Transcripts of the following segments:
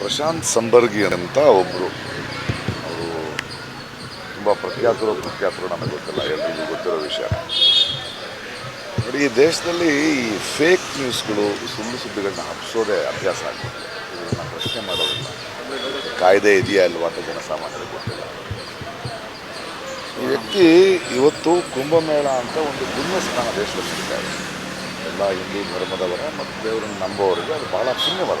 ಪ್ರಶಾಂತ್ ಸಂಬರ್ಗಿ ಅಂತ ಒಬ್ಬರು ಅವರು ತುಂಬ ಪ್ರಖ್ಯಾತರು ಪ್ರಖ್ಯಾತರು ನನಗೆ ಗೊತ್ತಿಲ್ಲ, ಎಲ್ರಿಗೂ ಗೊತ್ತಿರೋ ವಿಷಯ. ನೋಡಿ, ಈ ದೇಶದಲ್ಲಿ ಈ ಫೇಕ್ ನ್ಯೂಸ್ಗಳು ಸುಳ್ಳು ಸುದ್ದಿಗಳನ್ನ ಹಬ್ಸೋದೇ ಅಭ್ಯಾಸ ಆಗುತ್ತೆ ಇದನ್ನು ಪ್ರಶ್ನೆ ಮಾಡೋದಿಲ್ಲ. ಕಾಯ್ದೆ ಇದೆಯಾ ಅಲ್ವಾ ಅಂತ ಜನಸಾಮಾನ್ಯರಿಗೆ ಗೊತ್ತಿಲ್ಲ. ಈ ವ್ಯಕ್ತಿ ಇವತ್ತು ಕುಂಭಮೇಳ ಅಂತ ಒಂದು ಪುಣ್ಯ ಸ್ಥಾನ ದೇಶದಲ್ಲಿ ಸಿಗ್ತಾ ಇದೆ. ಎಲ್ಲ ಹಿಂದೂ ಧರ್ಮದವರ ಮತ್ತು ದೇವರನ್ನು ನಂಬೋವರಿಗೆ ಅದು ಭಾಳ ಪುಣ್ಯವಾದ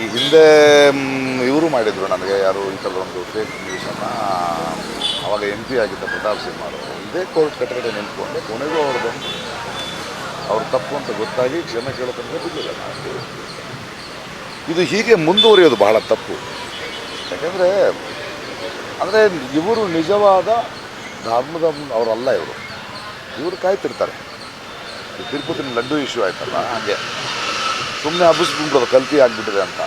ಈ ಹಿಂದೆ ಇವರು ಮಾಡಿದರು ನನಗೆ ಯಾರು ಈ ಒಂದು ಫೇಕ್ ನ್ಯೂಸನ್ನು ಅವಾಗ ಎಂ ಪಿ ಆಗಿದ್ದ ಪ್ರತಾಪ್ ಸಿಂಹ ಅವರು. ಇದೇ ಕೋರ್ಟ್ ಕಟ್ಟಗಡೆ ನಿಂತ್ಕೊಂಡು, ಕೊನೆಗೂ ಅವರು ಬಂದು ಅವ್ರು ತಪ್ಪು ಅಂತ ಗೊತ್ತಾಗಿ ಕ್ಷಮೆ ಕೇಳೋಕ್ಕಂತೆ ನಾನು ಇದು ಹೀಗೆ ಮುಂದುವರಿಯೋದು ಬಹಳ ತಪ್ಪು. ಯಾಕೆಂದರೆ, ಅಂದರೆ ಇವರು ನಿಜವಾದ ಧರ್ಮದ ಅವರಲ್ಲ ಇವರು. ಇವರು ಕಾಯ್ತಿರ್ತಾರೆ. ಈ ತಿರುಪತಿನ ಲಡ್ಡು ಇಶ್ಯೂ ಆಯ್ತಲ್ಲ, ಹಾಗೆ. ಸುಮ್ಮನೆ ಹಬ್ಬಿಸ್ಬಿಡೋದು ಕಲ್ತಿ ಆಗಿಬಿಟ್ಟಿದೆ ಅಂತ.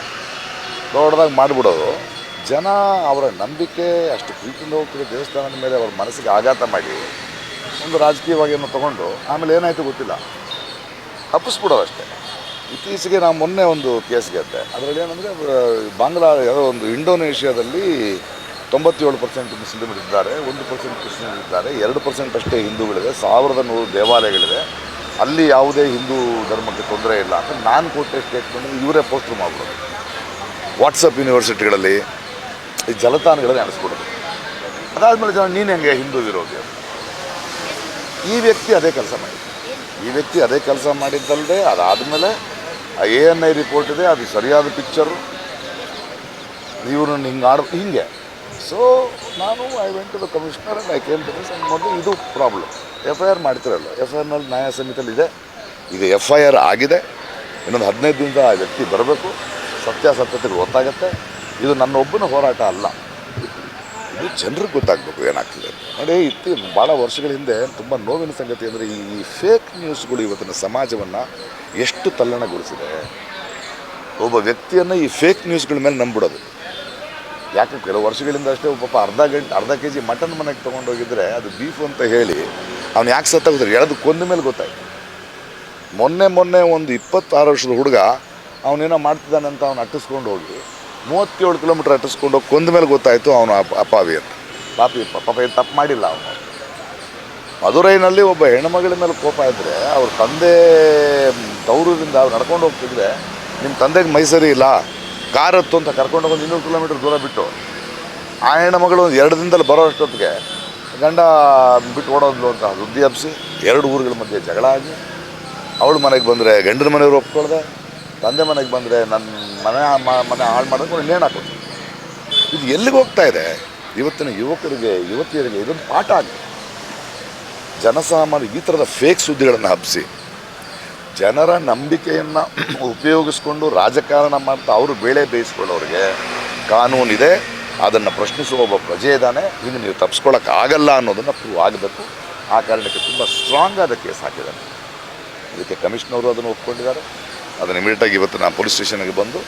ದೊಡ್ಡದಾಗಿ ಮಾಡಿಬಿಡೋದು. ಜನ ಅವರ ನಂಬಿಕೆ, ಅಷ್ಟು ಪ್ರೀತಿಯಿಂದ ಹೋಗ್ತಿರೋ ದೇವಸ್ಥಾನದ ಮೇಲೆ ಅವ್ರ ಮನಸ್ಸಿಗೆ ಆಘಾತ ಮಾಡಿ, ಒಂದು ರಾಜಕೀಯವಾಗಿ ಏನೋ ತೊಗೊಂಡು, ಆಮೇಲೆ ಏನಾಯಿತು ಗೊತ್ತಿಲ್ಲ. ಹಬ್ಬಿಸ್ಬಿಡೋದು ಅಷ್ಟೇ. ಇತ್ತೀಚೆಗೆ ನಾವು ಮೊನ್ನೆ ಒಂದು ಕೇಸ್ ಗೆದ್ದೆ ಅದರಲ್ಲಿ ಏನಂದರೆ ಬಾಂಗ್ಲಾ ಯಾವುದೋ ಒಂದು ಇಂಡೋನೇಷ್ಯಾದಲ್ಲಿ ತೊಂಬತ್ತೇಳು ಪರ್ಸೆಂಟ್ ಮುಸ್ಲಿಮರು ಇದ್ದಾರೆ ಒಂದು ಪರ್ಸೆಂಟ್ ಕ್ರಿಶ್ಚಿಯನ್ ಇದ್ದಾರೆ ಎರಡು ಪರ್ಸೆಂಟ್ ಅಷ್ಟೇ ಹಿಂದೂಗಳಿದೆ ಸಾವಿರದ ನೂರು ದೇವಾಲಯಗಳಿದೆ ಅಲ್ಲಿ ಯಾವುದೇ ಹಿಂದೂ ಧರ್ಮಕ್ಕೆ ತೊಂದರೆ ಇಲ್ಲ ಅಂತ ನಾನು ಕೊಟ್ಟ ಸ್ಟೇಟ್ಮೆಂಟ್ ಇವರೇ ಪೋಸ್ಟರ್ ಮಾಡಿಬಿಡೋದು. ವಾಟ್ಸಪ್ ಯೂನಿವರ್ಸಿಟಿಗಳಲ್ಲಿ ಈ ಜಲತಾಣಗಳಲ್ಲಿ ನಡೆಸ್ಬಿಡೋದು ಅದಾದಮೇಲೆ ಜನ, ನೀನು ಹೆಂಗೆ ಹಿಂದೂ ವಿರೋಧಿ? ಈ ವ್ಯಕ್ತಿ ಅದೇ ಕೆಲಸ ಮಾಡಿದ್ದು. ಈ ವ್ಯಕ್ತಿ ಅದೇ ಕೆಲಸ ಮಾಡಿದ್ದಲ್ಲದೆ ಅದಾದಮೇಲೆ ಎ ಎನ್ ಐ ರಿಪೋರ್ಟ್ ಇದೆ, ಅದು ಸರಿಯಾದ ಪಿಕ್ಚರು ಇವ್ರನ್ನ ಹಿಂಗೆ ಆಡೋ ಹಿಂಗೆ. ಸೊ ನಾನು I went to the commissioner and I came to this and ಮೊದಲು ಇದು ಪ್ರಾಬ್ಲಮ್ ಎಫ್ ಐ ಆರ್ ಮಾಡ್ತಿರಲ್ಲ. ಎಫ್ ಐ ಆರ್ನಲ್ಲಿ ನ್ಯಾಯ ಸಮಿತಿಯಲ್ಲಿ ಇದೆ ಈಗ ಎಫ್ ಐ ಆರ್ ಆಗಿದೆ. ಇನ್ನೊಂದು ಹದಿನೈದು ದಿನದ ಆ ವ್ಯಕ್ತಿ ಬರಬೇಕು. ಸತ್ಯಾಸತ್ಯತೆಗೆ ಗೊತ್ತಾಗುತ್ತೆ. ಇದು ನನ್ನ ಒಬ್ಬನ ಹೋರಾಟ ಅಲ್ಲ. ಇದು ಜನರಿಗೆ ಗೊತ್ತಾಗಬೇಕು ಏನಾಗ್ತಿದೆ. ನೋಡಿ, ಇತ್ತು ಭಾಳ ವರ್ಷಗಳ ಹಿಂದೆ ತುಂಬ ನೋವಿನ ಸಂಗತಿ ಅಂದರೆ ಈ ಫೇಕ್ ನ್ಯೂಸ್ಗಳು ಇವತ್ತಿನ ಸಮಾಜವನ್ನು ಎಷ್ಟು ತಲ್ಲಣಗೊಳಿಸಿದೆ. ಒಬ್ಬ ವ್ಯಕ್ತಿಯನ್ನು ಈ ಫೇಕ್ ನ್ಯೂಸ್ಗಳ ಮೇಲೆ ನಂಬಿಡೋದು ಯಾಕೆ ಕೆಲವು ವರ್ಷಗಳಿಂದ ಅಷ್ಟೇ ಪಾಪ ಅರ್ಧ ಗಂಟೆ, ಅರ್ಧ ಕೆ ಜಿ ಮಟನ್ ಮನೆಗೆ ತೊಗೊಂಡೋಗಿದ್ರೆ ಅದು ಬೀಫ್ ಅಂತ ಹೇಳಿ ಅವ್ನು ಯಾಕೆ ಸತ್ತಾಗೋದ್ರೆ ಎಳೆದು ಕೊಂದ ಮೇಲೆ ಗೊತ್ತಾಯ್ತು. ಮೊನ್ನೆ ಮೊನ್ನೆ ಒಂದು ಇಪ್ಪತ್ತಾರು ವರ್ಷದ ಹುಡುಗ ಅವನೇನೋ ಮಾಡ್ತಿದ್ದಾನೆ ಅಂತ ಅವ್ನು ಅಟ್ಟಿಸ್ಕೊಂಡು ಹೋಗಿ ಮೂವತ್ತೇಳು ಕಿಲೋಮೀಟ್ರ್ ಅಟ್ಟಿಸ್ಕೊಂಡು ಹೋಗಿ ಕೊಂದ ಮೇಲೆ ಗೊತ್ತಾಯಿತು ಅವನು ಅಪ್ಪ ಅಪಾವಿ ಅಂತ. ಪಾಪಿ, ಪಾಪ ಏನು ತಪ್ಪು ಮಾಡಿಲ್ಲ ಅವನು. ಮಧುರೈನಲ್ಲಿ ಒಬ್ಬ ಹೆಣ್ಮಗಳ ಮೇಲೆ ಕೋಪ ಇದ್ದರೆ ಅವ್ರ ತಂದೆ ದೌರ್ಯದಿಂದ ಅವ್ರು ನಡ್ಕೊಂಡು ಹೋಗ್ತಿದ್ರೆ ನಿಮ್ಮ ತಂದೆಗೆ ಮೈಸೂರಿ ಇಲ್ಲ. ಕಾರ್ ಹತ್ತು ಅಂತ ಕರ್ಕೊಂಡು ಹೋಗಿ ಇನ್ನೂರು ಕಿಲೋಮೀಟ್ರ್ ದೂರ ಬಿಟ್ಟು ಆ ಹೆಣ್ಮಗಳು ಒಂದು ಎರಡು ದಿನದಲ್ಲಿ ಬರೋ ಅಷ್ಟೊತ್ತಿಗೆ ಗಂಡ ಬಿಟ್ಟು ಓಡೋದ್ಲು ಅಂತ ಸುದ್ದಿ ಹಬ್ಬಿಸಿ ಎರಡು ಊರುಗಳ ಮಧ್ಯೆ ಜಗಳ ಆಗಿ ಅವಳು ಮನೆಗೆ ಬಂದರೆ ಗಂಡನ ಮನೆಯವರು ಒಪ್ಕೊಳ್ದೆ, ತಂದೆ ಮನೆಗೆ ಬಂದರೆ ನನ್ನ ಮನೆ ಮನೆ ಹಾಳು ಮಾಡೋದು ಇನ್ನೇನು ಹಾಕೋದು ಇದು ಎಲ್ಲಿಗೆ ಹೋಗ್ತಾ ಇದೆ? ಇವತ್ತಿನ ಯುವಕರಿಗೆ, ಯುವತಿಯರಿಗೆ ಇದೊಂದು ಪಾಠ ಆಗಿದೆ. ಜನಸಾಮಾನ್ಯ ಈ ಥರದ ಫೇಕ್ ಸುದ್ದಿಗಳನ್ನು ಹಬ್ಬಿಸಿ ಜನರ ನಂಬಿಕೆಯನ್ನು ಉಪಯೋಗಿಸ್ಕೊಂಡು ರಾಜಕಾರಣ ಮಾಡ್ತಾ ಅವರು ಬೇಳೆ ಬೇಯಿಸ್ಕೊಳ್ಳೋರಿಗೆ ಕಾನೂನಿದೆ. ಅದನ್ನು ಪ್ರಶ್ನಿಸುವ ಒಬ್ಬ ಪ್ರಜೆ ಇದ್ದಾನೆ ಇನ್ನು ನೀವು ತಪ್ಪಿಸ್ಕೊಳ್ಳೋಕೆ ಆಗಲ್ಲ ಅನ್ನೋದನ್ನು ಪ್ರೂವ್ ಆಗಬೇಕು. ಆ ಕಾರಣಕ್ಕೆ ತುಂಬ ಸ್ಟ್ರಾಂಗ್ ಆದ ಕೇಸ್ ಹಾಕಿದ್ದಾನೆ ಇದಕ್ಕೆ ಕಮಿಷನರು ಅದನ್ನು ಒಪ್ಕೊಂಡಿದ್ದಾರೆ. ಅದನ್ನು ಇಮಿಡಿಯೇಟಾಗಿ ಇವತ್ತು ನಾನು ಪೊಲೀಸ್ ಸ್ಟೇಷನ್ಗೆ ಬಂದು